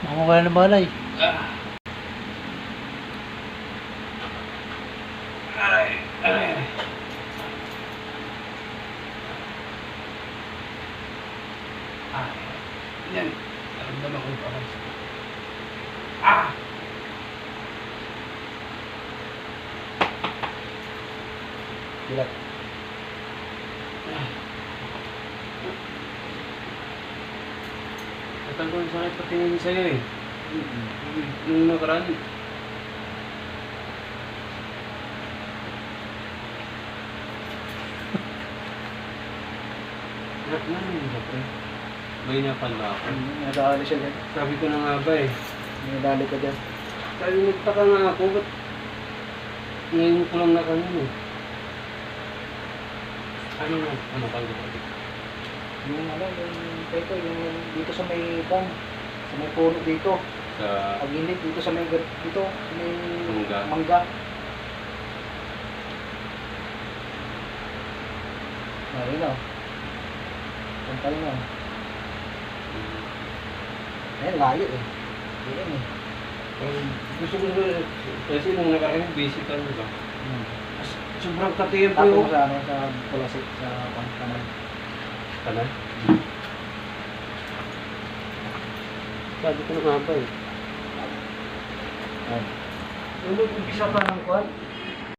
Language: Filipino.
Ako wala na balay. Aray, aray. Ah, yan. Naramdaman ko yung parang Ah! Bilat. Tatal ko yung sakit patingin sa'yo eh. Nung nakaraan. Na, ano yun ba, pre? May napala ako. Nadali siya dyan. Sabi ko na nga ba eh. Nadali ka dyan. Sabi nagtaka nga ako, ba't ngayon ko lang na kanina eh. Ano na? Ano ka ulit? Yung ano, yung teko, yung dito sa may bang, sa may puno dito. Sa... Pag hindi, dito sa may, dito, sa may Mangga. mangga. Ayun na. Puntal na. Ayun, layo eh. Ayun eh. Gusto ko kasi nung nakaraan, busy ka na ba? Hmm. Sobrang katiyem Tapo po mo sa ano, sa pulasik, sa pangkanan. Kana? Sabi ko na nga ba eh. Ayun. Nung umpisa pa ng kwan,